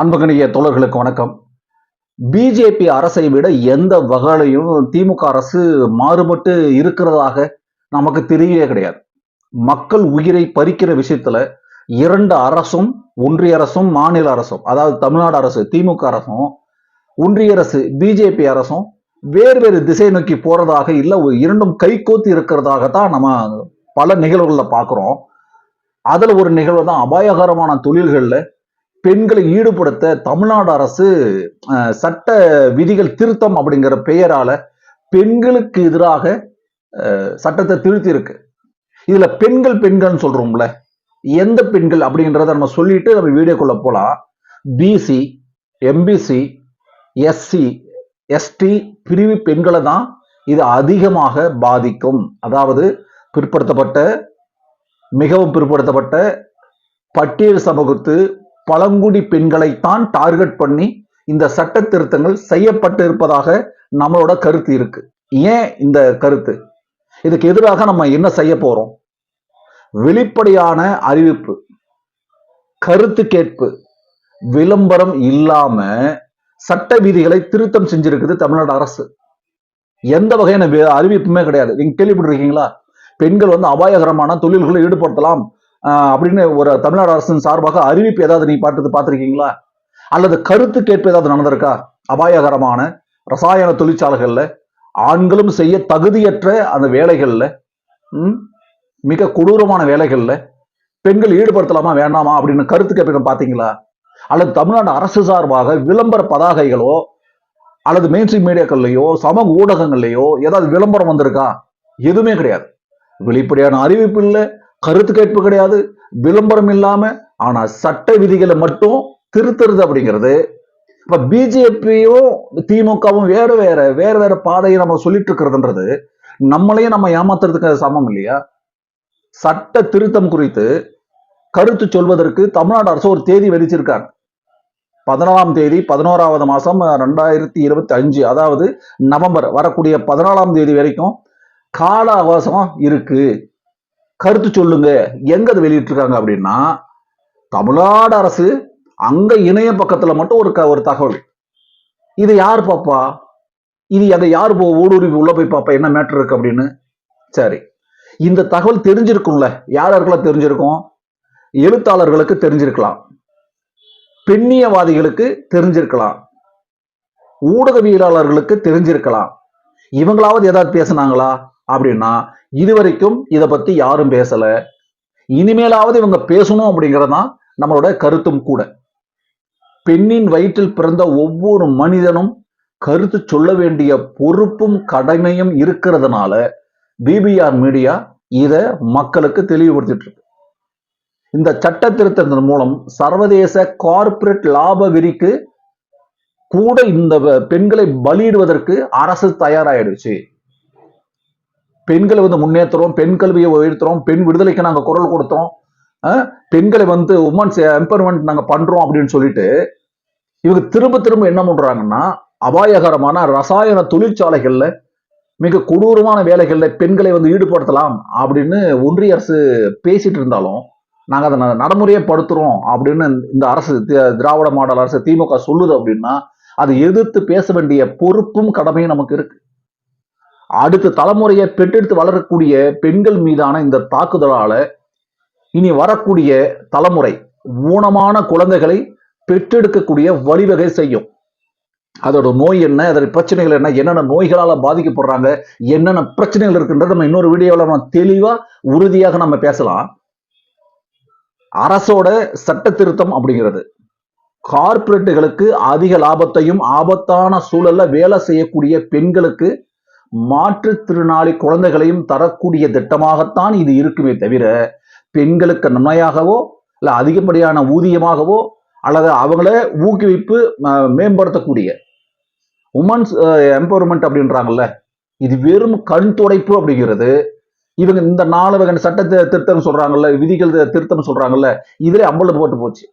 அன்புகணிய தோழர்களுக்கு வணக்கம். பிஜேபி அரசை விட எந்த வகையிலையும் திமுக அரசு மாறுபட்டு இருக்கிறதாக நமக்கு தெரியவே கிடையாது. மக்கள் உயிரை பறிக்கிற விஷயத்துல இரண்டு அரசும் ஒன்றிய அரசும் மாநில அரசும் அதாவது தமிழ்நாடு அரசு திமுக அரசும் ஒன்றிய அரசு பிஜேபி அரசும் வேறு வேறு திசை நோக்கி போறதாக இல்லை இரண்டும் கைகோத்து இருக்கிறதாக தான் நம்ம பல நிகழ்வுகளில் பார்க்குறோம் அதில் ஒரு நிகழ்வு தான் அபாயகரமான தொழில்களில் பெண்களை ஈடுபடுத்த தமிழ்நாடு அரசு சட்ட விதிகள் திருத்தம் அப்படிங்கிற பெயரால பெண்களுக்கு எதிராக சட்டத்தை திருத்தி இருக்கு இதுல பெண்கள் பெண்கள்னு சொல்றோம்ல எந்த பெண்கள் அப்படின்றத நம்ம சொல்லிட்டு நம்ம வீடியோக்குள்ள போலாம். பிசி எம்பிசி எஸ்சி எஸ்டி பிரிவு பெண்களை தான் இது அதிகமாக பாதிக்கும். அதாவது பிற்படுத்தப்பட்ட மிகவும் பிற்படுத்தப்பட்ட பட்டியல் சமூகத்து பழங்குடி பெண்களைத்தான் டார்கெட் பண்ணி இந்த சட்ட திருத்தங்கள் செய்யப்பட்டு இருப்பதாக நம்மளோட கருத்து இருக்கு. ஏன் இந்த கருத்து? இதுக்கு எதிராக நம்ம என்ன செய்ய போறோம்? வெளிப்படையான அறிவிப்பு கருத்து கேட்பு விளம்பரம் இல்லாம சட்ட விதிகளை திருத்தம் செஞ்சிருக்குது தமிழ்நாடு அரசு. எந்த வகையான அறிவிப்புமே கிடையாது. நீங்க கேள்விப்பட்டிருக்கீங்களா? பெண்கள் வந்து அபாயகரமான தொழில்களில் ஈடுபடுத்தலாம். அப்படின்னு ஒரு தமிழ்நாடு அரசின் சார்பாக அறிவிப்பு ஏதாவது நீ பார்த்து பார்த்துருக்கீங்களா? அல்லது கருத்து கேட்பு ஏதாவது நடந்திருக்கா? அபாயகரமான ரசாயன தொழிற்சாலைகளில் ஆண்களும் செய்ய தகுதியற்ற அந்த வேலைகளில் ம், மிக கொடூரமான வேலைகள்ல பெண்கள் ஈடுபடுத்தலாமா வேண்டாமா அப்படின்னு கருத்து கேட்பு பார்த்தீங்களா? அல்லது தமிழ்நாடு அரசு சார்பாக விளம்பர பதாகைகளோ அல்லது மெயின்ஸ்ட்ரீம் மீடியாக்கள்லையோ சமூக ஊடகங்கள்லையோ ஏதாவது விளம்பரம் வந்திருக்கா? எதுவுமே கிடையாது. வெளிப்படையான அறிவிப்பு இல்லை கருத்து கேட்பு கிடையாது விளம்பரம் இல்லாம ஆனா சட்ட விதிகளை மட்டும் திருத்துறது அப்படிங்கிறது. இப்ப பிஜேபியும் திமுகவும் வேற வேற வேற வேற பாதையை நம்ம சொல்லிட்டு இருக்கிறதுன்றது நம்மளையும் நம்ம ஏமாத்துறதுக்கு சமம் இல்லையா? சட்ட திருத்தம் குறித்து கருத்து சொல்வதற்கு தமிழ்நாடு அரசு ஒரு தேதி வெளிச்சிருக்காங்க பதினாலாம் தேதி பதினோராவது மாசம் ரெண்டாயிரத்தி இருபத்தி அஞ்சு அதாவது நவம்பர் வரக்கூடிய பதினாலாம் தேதி வரைக்கும் கால அவகாசம் இருக்கு. கருத்து சொல்லுங்க. எங்க அது வெளியிட்டிருக்காங்க அப்படின்னா தமிழ்நாடு அரசு அங்க இணைய பக்கத்துல மட்டும் ஒரு க- ஒரு தகவல். இது யார் பாப்பா? இது அதை யார் போ ஊடுருவி உள்ள போய் பாப்பா? என்ன மேட்டர் இருக்கு அப்படின்னு? சரி. இந்த தகவல் தெரிஞ்சிருக்கும்ல. யார் யாருக்கெல்லாம் தெரிஞ்சிருக்கும்? எழுத்தாளர்களுக்கு தெரிஞ்சிருக்கலாம். பெண்ணியவாதிகளுக்கு தெரிஞ்சிருக்கலாம். ஊடகவியலாளர்களுக்கு தெரிஞ்சிருக்கலாம். இவங்களாவது ஏதாவது பேசுனாங்களா? அப்படின்னா இதுவரைக்கும் இதை பத்தி யாரும் பேசல. இனிமேலாவது இவங்க பேசணும் அப்படிங்கறதுதான் நம்மளோட கருத்தும் கூட. பெண்ணின் வயிற்றில் பிறந்த ஒவ்வொரு மனிதனும் கருத்து சொல்ல வேண்டிய பொறுப்பும் கடமையும் இருக்கிறதுனால பிபிஆர் மீடியா இதை மக்களுக்கு தெளிவுபடுத்திட்டு இருக்கு இந்த சட்ட திருத்தத்தின் மூலம் சர்வதேச கார்ப்பரேட் லாப விரிக்கு கூட இந்த பெண்களை பலியிடுவதற்கு அரசு தயாராயிடுச்சு. பெண்களை வந்து முன்னேற்றுறோம் பெண் கல்வியை உயர்த்துறோம் பெண் விடுதலைக்கு நாங்கள் குரல் கொடுத்தோம். பெண்களை வந்து உமன்ஸ் எம்பவர்மெண்ட் நாங்கள் பண்ணுறோம் அப்படின்னு சொல்லிட்டு இவங்க திரும்ப திரும்ப என்ன பண்ணுறாங்கன்னா அபாயகரமான ரசாயன தொழிற்சாலைகளில் மிக கொடூரமான வேலைகளில் பெண்களை வந்து ஈடுபடுத்தலாம் அப்படின்னு ஒன்றிய அரசு பேசிட்டு இருந்தாலும் நாங்கள் அதை ந- நடைமுறையே படுத்துறோம் அப்படின்னு இந்த அரசு தி- திராவிட மாடல் அரசு திமுக சொல்லுது அப்படின்னா அதை எதிர்த்து பேச வேண்டிய பொறுப்பும் கடமையும் நமக்கு இருக்குது அடுத்த தலைமுறையை பெற்றெடுத்து வளரக்கூடிய பெண்கள் மீதான இந்த தாக்குதலால இனி வரக்கூடிய தலைமுறை ஊனமான குழந்தைகளை பெற்றெடுக்கக்கூடிய வழிவகை செய்யும். அதோட நோய் என்ன அதோட பிரச்சனைகள் என்ன என்னென்ன நோய்களால பாதிக்கப்படுறாங்க என்னென்ன பிரச்சனைகள் இருக்குன்றது நம்ம இன்னொரு வீடியோவில் நம்ம தெளிவா உறுதியாக நம்ம பேசலாம். அரசோட சட்ட திருத்தம் அப்படிங்கிறது. கார்ப்பரேட்டுகளுக்கு அதிக லாபத்தையும் ஆபத்தான சூழல்ல வேலை செய்யக்கூடிய பெண்களுக்கு மாற்றுத்திறனாளி குழந்தைகளையும் தரக்கூடிய திட்டமாகத்தான் இது இருக்குமே தவிர பெண்களுக்கு நன்மையாகவோ இல்லை அதிகப்படியான ஊதியமாகவோ அல்லது அவங்கள ஊக்குவிப்பு மேம்படுத்தக்கூடிய உமன்ஸ் எம்பவர்மெண்ட் அப்படின்றாங்கல்ல இது வெறும் கண் துடைப்பு அப்படிங்கிறது. இவங்க இந்த நாலு வகை சட்ட திருத்தம் சொல்றாங்கல்ல விதிகள் திருத்தம் சொல்றாங்கல்ல இதுல அம்பலம் போட்டு போச்சு.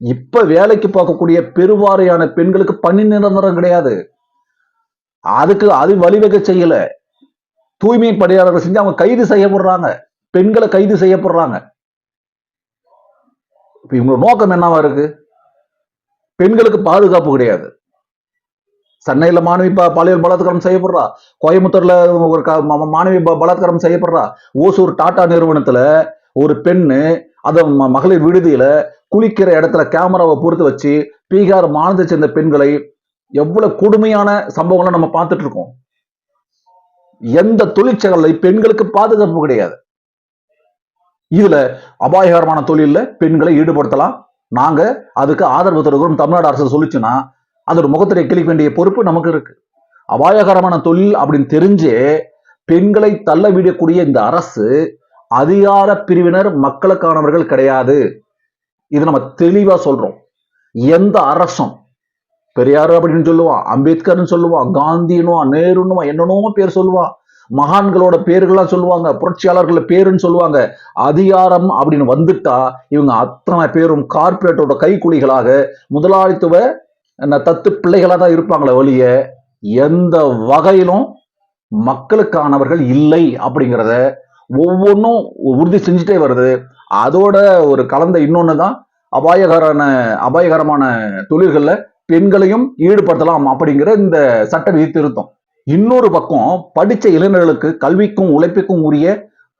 இப்ப வேலைக்கு பார்க்கக்கூடிய பெருவாரியான பெண்களுக்கு பணி நிரந்தரம் கிடையாது. அதுக்கு அது வழிவகை செய்யல. தூய்மை பணியாளர்கள் செஞ்சு அவங்க கைது செய்யப்படுறாங்க. பெண்களை கைது செய்யப்படுறாங்க. இப்ப இவங்க நோக்கம் என்னவா இருக்கு? பெண்களுக்கு பாதுகாப்பு கிடையாது. சென்னையில மாணவி பாலியல் பலாத்காரம் செய்யப்படுறா. கோயம்புத்தூர்ல ஒரு க- மாணவி ப- பலாத்காரம் செய்யப்படுறா. ஓசூர் டாடா நிறுவனத்துல ஒரு பெண்ணு அத ம- மகளிர் விடுதியில குளிக்கிற இடத்துல கேமராவை பொறுத்து வச்சு பீகார் மாநிலத்தை சேர்ந்த பெண்களை எவ்வளவு கொடுமையான சம்பவங்களை நம்ம பார்த்துட்டு இருக்கோம் எந்த தொழிற்சகலை பெண்களுக்கு பாதுகாப்பு கிடையாது. இதுல அபாயகரமான தொழில்ல பெண்களை ஈடுபடுத்தலாம். நாங்க அதுக்கு ஆதரவு தருகிறோம். தமிழ்நாடு அரசு சொல்லிச்சுன்னா அதோட முகத்திரை கிளிக்க வேண்டிய பொறுப்பு நமக்கு இருக்கு. அபாயகரமான தொழில் அப்படின்னு தெரிஞ்சே பெண்களை தள்ள விடக்கூடிய இந்த அரசு அதிகார பிரிவினர் மக்களுக்கானவர்கள் கிடையாது. இது நம்ம தெளிவா சொல்றோம். எந்த அரசும் பெரியார் அப்படின்னு சொல்லுவான் அம்பேத்கர்னு சொல்லுவான் காந்தினுவான் நேருன்னுவான் என்னென்னமோ பேர் சொல்லுவான். மகான்களோட பேர்கள்லாம் சொல்லுவாங்க புரட்சியாளர்கள பேருன்னு சொல்லுவாங்க. அதிகாரம் அப்படின்னு வந்துட்டா இவங்க அத்தனை பேரும் கார்ப்பரேட்டோட கைக்குலிகளாக முதலாளித்துவ தத்து பிள்ளைகளாக தான் இருப்பாங்களே ஒழிய எந்த வகையிலும் மக்களுக்கானவர்கள் இல்லை அப்படிங்கிறத ஒவ்வொன்றும் உறுதி செஞ்சுட்டே வருது. அதோட ஒரு கலந்த இன்னொன்று தான் அபாயகரான அபாயகரமான தொழில்களில் பெண்களையும் ஈடுபடுத்தலாம் அப்படிங்கிற இந்த சட்ட விதி திருத்தம். இன்னொரு பக்கம் படித்த இளைஞர்களுக்கு கல்விக்கும் உழைப்புக்கும் உரிய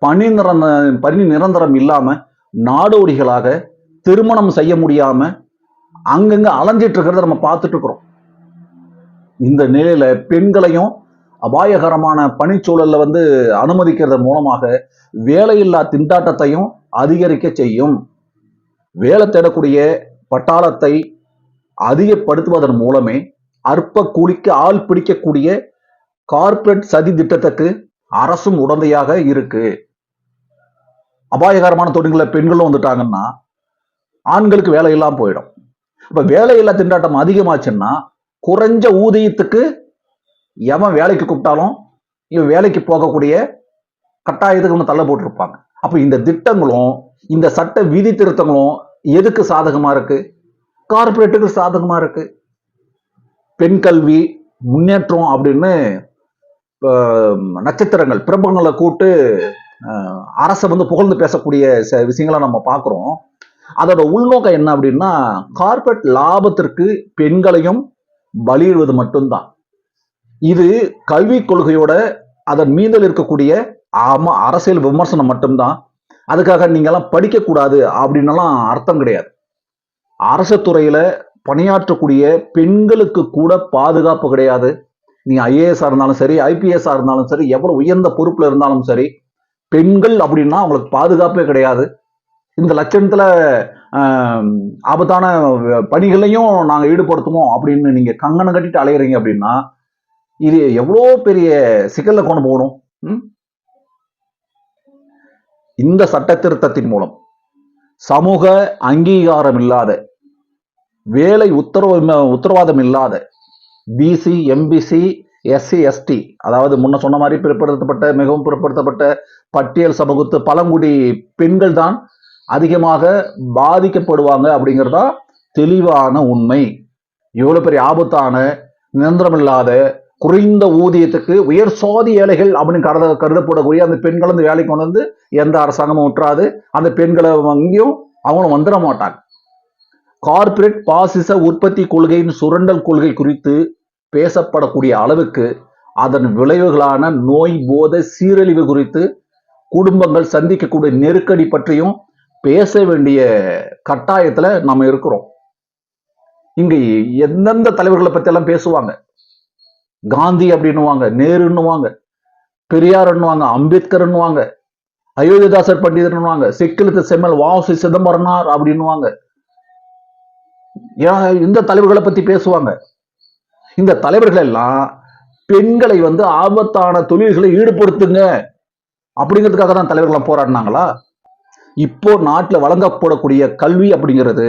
பணி நிரந்த பணி நிரந்தரம் இல்லாம நாடோடிகளாக திருமணம் செய்ய முடியாம அங்கங்க அலைஞ்சிட்டு இருக்கிறத நம்ம பார்த்துட்டு இருக்கிறோம். இந்த நிலையில பெண்களையும் அபாயகரமான பணிச்சூழல்ல வந்து அனுமதிக்கிறது மூலமாக வேலையில்லா திண்டாட்டத்தையும் அதிகரிக்க செய்யும். வேலை தேடக்கூடிய பட்டாளத்தை அதிகப்படுத்துவதன் மூலமே அற்ப கூலிக்கு ஆள் பிடிக்கக்கூடிய கார்ப்பரேட் சதி திட்டத்துக்கு அரசும் உடந்தையாக இருக்கு. அபாயகரமான தொழில்களை பெண்களும் வந்துட்டாங்கன்னா ஆண்களுக்கு வேலை இல்லாமல் போயிடும். இப்ப வேலையில்லா திண்டாட்டம் அதிகமாச்சுன்னா குறைஞ்ச ஊதியத்துக்கு எவன் வேலைக்கு கூப்பிட்டாலும் இவன் வேலைக்கு போகக்கூடிய கட்டாயத்துக்கு ஒன்று தள்ள போட்டிருப்பாங்க. அப்ப இந்த திட்டங்களும் இந்த சட்ட விதி திருத்தங்களும் எதுக்கு சாதகமா இருக்கு? கார்பரேட்டுக்கு சாதகமா இருக்கு. பெண் கல்வி முன்னேற்றம் அப்படின்னு நட்சத்திரங்கள் பிரபங்களை கூட்டு அரசை வந்து புகழ்ந்து பேசக்கூடிய ச- விஷயங்களை நம்ம பார்க்குறோம். அதோட உள்நோக்கம் என்ன அப்படின்னா கார்ப்பரேட் லாபத்திற்கு பெண்களையும் பலியிடுவது மட்டும்தான். இது கல்விக் கொள்கையோட அதன் மீதல் இருக்கக்கூடிய ஆமா அரசியல் விமர்சனம் மட்டும்தான். அதுக்காக நீங்கெல்லாம் படிக்கக்கூடாது அப்படின்னலாம் அர்த்தம் கிடையாது. அரசு துறையில் பணியாற்றக்கூடிய பெண்களுக்கு கூட பாதுகாப்பு கிடையாது. நீ ஐஏஎஸ்ஸாக இருந்தாலும் சரி ஐபிஎஸ்ஸாக இருந்தாலும் சரி எவ்வளோ உயர்ந்த பொறுப்பில் இருந்தாலும் சரி பெண்கள் அப்படின்னா அவங்களுக்கு பாதுகாப்பே கிடையாது. இந்த லட்சணத்தில் ஆபத்தான பணிகளையும் நாங்கள் ஈடுபடுத்துவோம் அப்படின்னு நீங்கள் கங்கணம் கட்டிட்டு அலையிறீங்க அப்படின்னா இது எவ்வளோ பெரிய சிக்கலில் கொண்டு போகணும்? ம்? இந்த சட்ட திருத்தத்தின் மூலம். சமூக அங்கீகாரம் இல்லாத வேலை உத்தரவு உத்தரவாதம் இல்லாத பிசி எம்பிசி எஸ்சி எஸ்டி அதாவது முன்ன சொன்ன மாதிரி பிற்படுத்தப்பட்ட மிகவும் பிற்படுத்தப்பட்ட பட்டியல் சமூகத்து பழங்குடி பெண்கள் தான் அதிகமாக பாதிக்கப்படுவாங்க அப்படிங்கிறதா தெளிவான உண்மை. இவ்வளோ பெரிய ஆபத்தான நிரந்தரமில்லாத குறைந்த ஊதியத்துக்கு உயர் சாதி ஏழைகள் அப்படின்னு கருத கருதப்படக்கூடிய அந்த பெண்கள் அந்த வேலைக்கு கொண்டு வந்து எந்த அரசாங்கமும் விட்டுறாது அந்த பெண்களை அங்கேயும் அவங்களும் வந்துட மாட்டாங்க. கார்ப்பரேட் பாசிச உற்பத்தி கொள்கையின் சுரண்டல் கொள்கை குறித்து பேசப்படக்கூடிய அளவுக்கு அதன் விளைவுகளான நோய் போதை சீரழிவு குறித்து குடும்பங்கள் சந்திக்கக்கூடிய நெருக்கடி பற்றியும் பேச வேண்டிய கட்டாயத்துல நம்ம இருக்கிறோம். இங்கே எந்தெந்த தலைவர்களை பற்றியெல்லாம் பேசுவாங்க? காந்தி அப்படின்னுவாங்க நேருன்னுவாங்க பெரியார்ன்னுவாங்க அம்பேத்கர்ன்னுவாங்க அயோத்திதாசர் பண்டிதர்னுவாங்க சிக்கலுக்கு செம்மல் வாசி சிதம்பரனார் அப்படின்னுவாங்க. ஏன் இந்த தலைவர்களை பத்தி பேசுவாங்க. இந்த தலைவர்கள் எல்லாம் பெண்களை வந்து ஆபத்தான தொழில்களை ஈடுபடுத்துங்க அப்படிங்கிறதுக்காக தான் தலைவர்கள்லாம் போராடினாங்களா? இப்போ நாட்டில் வழங்கப்படக்கூடிய கல்வி அப்படிங்கிறது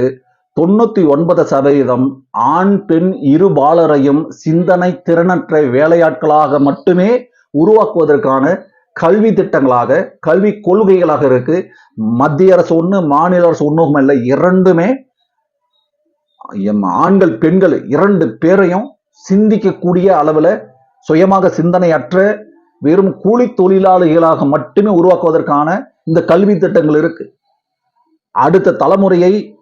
தொண்ணூத்தி ஒன்பது சதவீதம் ஆண் பெண் இருபாலரையும் சிந்தனை திறனற்ற வேலையாட்களாக மட்டுமே உருவாக்குவதற்கான கல்வி திட்டங்களாக கல்வி கொள்கைகளாக இருக்கு. மத்திய அரசு ஒண்ணு மாநில அரசு ஒண்ணும் இல்லை இரண்டுமே ஆண்கள் பெண்கள் இரண்டு பேரையும் சிந்திக்கக்கூடிய அளவுல சுயமாக சிந்தனையற்ற வெறும் கூலி தொழிலாளிகளாக மட்டுமே உருவாக்குவதற்கான இந்த கல்வி திட்டங்கள் இருக்கு. அடுத்த தலைமுறையை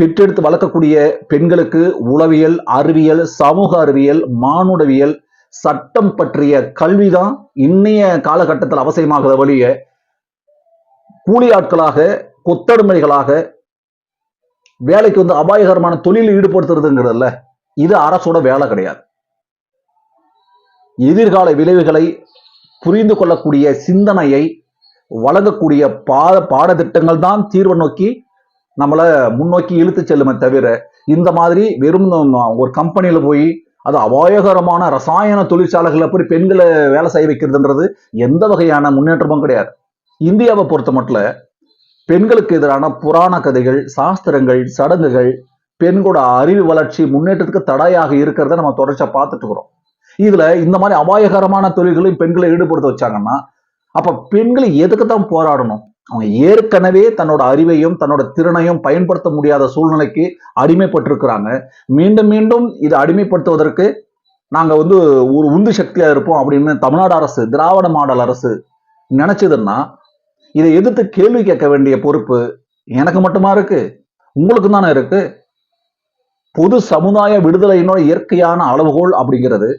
பெற்றெடுத்து வளர்க்கக்கூடிய பெண்களுக்கு உளவியல் அறிவியல் சமூக அறிவியல் மானுடவியல் சட்டம் பற்றிய கல்விதான் இன்னைய காலகட்டத்தில் அவசியமாகிற வழிய கூலி ஆட்களாக கொத்தடிமைகளாக வேலைக்கு வந்து அபாயகரமான தொழிலில் ஈடுபடுத்துறதுங்கிறதுல இது அரசோட வேலை கிடையாது. எதிர்கால விளைவுகளை புரிந்து கொள்ளக்கூடிய சிந்தனையை வழங்கக்கூடிய பாட பாடத்திட்டங்கள் தான் தீர்வை நோக்கி நம்மளை முன்னோக்கி இழுத்து செல்லுமே தவிர இந்த மாதிரி வெறும் ஒரு கம்பெனியில் போய் அது அபாயகரமான ரசாயன தொழிற்சாலைகளை போய் பெண்களை வேலை செய்ய வைக்கிறதுன்றது எந்த வகையான முன்னேற்றமும் கிடையாது. இந்தியாவை பொறுத்த மட்டும் பெண்களுக்கு எதிரான புராண கதைகள் சாஸ்திரங்கள் சடங்குகள் பெண்களோட அறிவு வளர்ச்சி முன்னேற்றத்துக்கு தடையாக இருக்கிறத நம்ம தொடர்ச்சியாக பார்த்துட்டு இருக்கிறோம். இதுல இந்த மாதிரி அபாயகரமான தொழில்களையும் பெண்களை ஈடுபடுத்த வச்சாங்கன்னா அப்ப பெண்களை எதுக்கு தான் போராடணும்? அவங்க ஏற்கனவே தன்னோட அறிவையும் தன்னோட திறனையும் பயன்படுத்த முடியாத சூழ்நிலைக்கு அடிமைப்பட்டிருக்கிறாங்க. மீண்டும் மீண்டும் இதை அடிமைப்படுத்துவதற்கு நாங்கள் வந்து ஒரு உந்து சக்தியாக இருப்போம் அப்படின்னு தமிழ்நாடு அரசு திராவிட மாடல் அரசு நினச்சதுன்னா இதை எதிர்த்து கேள்வி கேட்க வேண்டிய பொறுப்பு எனக்கு மட்டுமா இருக்கு? உங்களுக்கு தானே இருக்கு? பொது சமுதாய விடுதலையினோட இயற்கையான அளவுகோல் அப்படிங்கிறது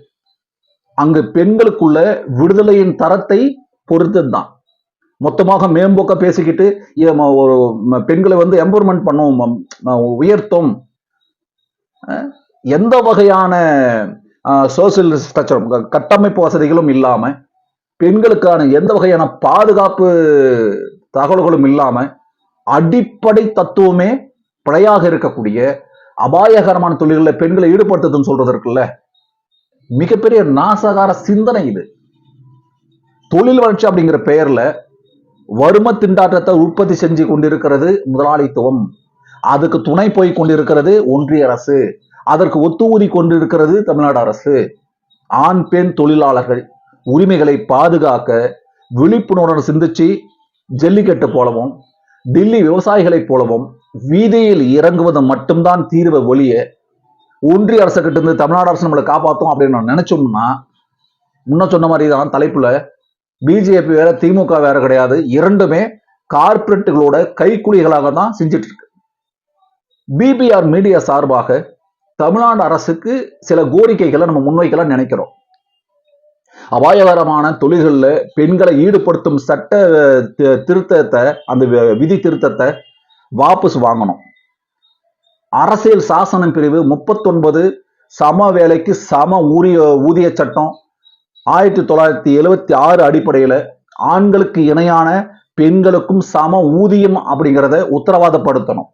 அங்கு பெண்களுக்குள்ள விடுதலையின் தரத்தை பொறுத்து தான் மொத்தமாக மேம்போக்க பேசிக்கிட்டு ஒரு பெண்களை வந்து எம்பவர்மெண்ட் பண்ணும் உயர்த்தும். எந்த வகையான சோசியல் ஸ்ட்ரக்சரும் கட்டமைப்பு வசதிகளும் இல்லாம பெண்களுக்கான எந்த வகையான பாதுகாப்பு தகவல்களும் இல்லாம அடிப்படை தத்துவமே பிழையாக இருக்கக்கூடிய அபாயகரமான தொழில்களில் பெண்களை ஈடுபடுத்துதுன்னு சொல்றது இருக்குல்ல? மிகப்பெரிய நாசகார சிந்தனை இது. தொழில் வளர்ச்சி அப்படிங்கிற பெயர்ல வறும திண்டாட்டத்தை உற்பத்தி செஞ்சு கொண்டிருக்கிறது முதலாளித்துவம். அதுக்கு துணை போய் கொண்டிருக்கிறது ஒன்றிய அரசு. அதற்கு ஒத்துஊதி கொண்டிருக்கிறது தமிழ்நாடு அரசு. ஆண் பெண் தொழிலாளர்கள் உரிமைகளை பாதுகாக்க விழிப்புணர்வு சிந்திச்சு ஜல்லிக்கட்டு போலவும் டில்லி விவசாயிகளைப் போலவும் வீதியில் இறங்குவது மட்டும்தான் தீர்வு ஒழிய ஒன்றிய அரசு கிட்ட இருந்து தமிழ்நாடு அரசு நம்மளை காப்பாற்றும் அப்படின்னு நினைச்சோம்னா முன்ன சொன்ன மாதிரி தான் தலைப்புல பிஜேபி வேற திமுக வேற கிடையாது. இரண்டுமே கார்பரேட்டுகளோட கைக்குலிகளாக தான் செஞ்சுட்டு இருக்கு பிபிஆர் மீடியா சார்பாக தமிழ்நாடு அரசுக்கு சில கோரிக்கைகளை நம்ம முன்வைக்கலாம் நினைக்கிறோம். அபாயகரமான தொழில்களில் பெண்களை ஈடுபடுத்தும் சட்ட திருத்தத்தை அந்த வி- விதி திருத்தத்தை வாபஸ் வாங்கணும். அரசியல் சாசனம் பிரிவு முப்பத்தொன்பது சம வேலைக்கு சம ஊதிய ஊதிய சட்டம் ஆயிரத்தி தொள்ளாயிரத்தி எழுவத்தி ஆறு அடிப்படையில் ஆண்களுக்கு இணையான பெண்களுக்கும் சம ஊதியம் அப்படிங்கிறத உத்தரவாதப்படுத்தணும்.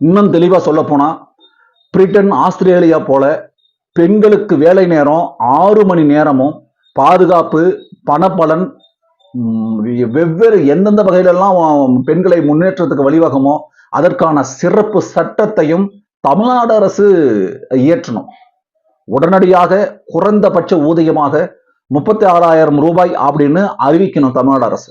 இன்னும் தெளிவாக சொல்ல பிரிட்டன் ஆஸ்திரேலியா போல பெண்களுக்கு வேலை நேரம் ஆறு மணி நேரமும் பாதுகாப்பு பணப்பலன் வெவ்வேறு எந்தெந்த வகையிலெல்லாம் பெண்களை முன்னேற்றத்துக்கு வழிவகுமோ அதற்கான சிறப்பு சட்டத்தையும் தமிழ்நாடு அரசு இயற்றணும். உடனடியாக குறைந்தபட்ச ஊதியமாக முப்பத்தி ஆறாயிரம் ரூபாய் அப்படின்னு அறிவிக்கணும் தமிழ்நாடு அரசு.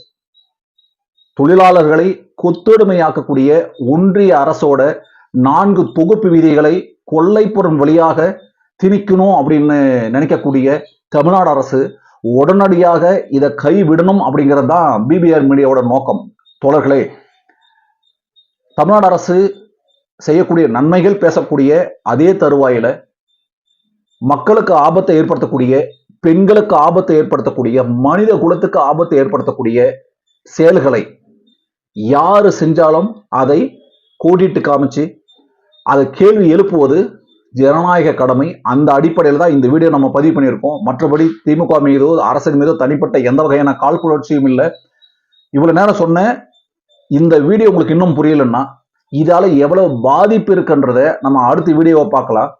தொழிலாளர்களை கொத்தொடுமையாக்கக்கூடிய ஒன்றிய அரசோட நான்கு தொகுப்பு விதிகளை கொள்ளைப்புறம் வழியாக திணிக்கணும் அப்படின்னு நினைக்கக்கூடிய தமிழ்நாடு அரசு உடனடியாக இதை கைவிடணும் அப்படிங்கிறது தான் பிபிஆர் மீடியாவோட நோக்கம். தோழர்களே தமிழ்நாடு அரசு செய்யக்கூடிய நன்மைகள் பேசக்கூடிய அதே தருவாயில மக்களுக்கு ஆபத்தை ஏற்படுத்தக்கூடிய பெண்களுக்கு ஆபத்தை ஏற்படுத்தக்கூடிய மனித குலத்துக்கு ஆபத்தை ஏற்படுத்தக்கூடிய செயல்களை யாரு செஞ்சாலும் அதை கூட்டிட்டு காமிச்சு அதை கேள்வி எழுப்புவது ஜனநாயக கடமை. அந்த அடிப்படையில் தான் இந்த வீடியோ நம்ம பதிவு பண்ணியிருக்கோம். மற்றபடி திமுக மீதோ அரசின் மீதோ தனிப்பட்ட எந்த வகையான காழ்ப்புணர்ச்சியும் இல்லை. இவ்வளவு நேரம் சொன்ன இந்த வீடியோ உங்களுக்கு இன்னும் புரியலன்னா இதால எவ்வளவு பாதிப்பு இருக்குன்றத நம்ம அடுத்த வீடியோவை பார்க்கலாம்.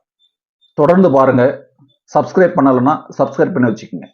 தொடர்ந்து பாருங்கள் சப்ஸ்கிரைப் பண்ணலைன்னா சப்ஸ்கிரைப் பண்ணி வச்சுக்கோங்க.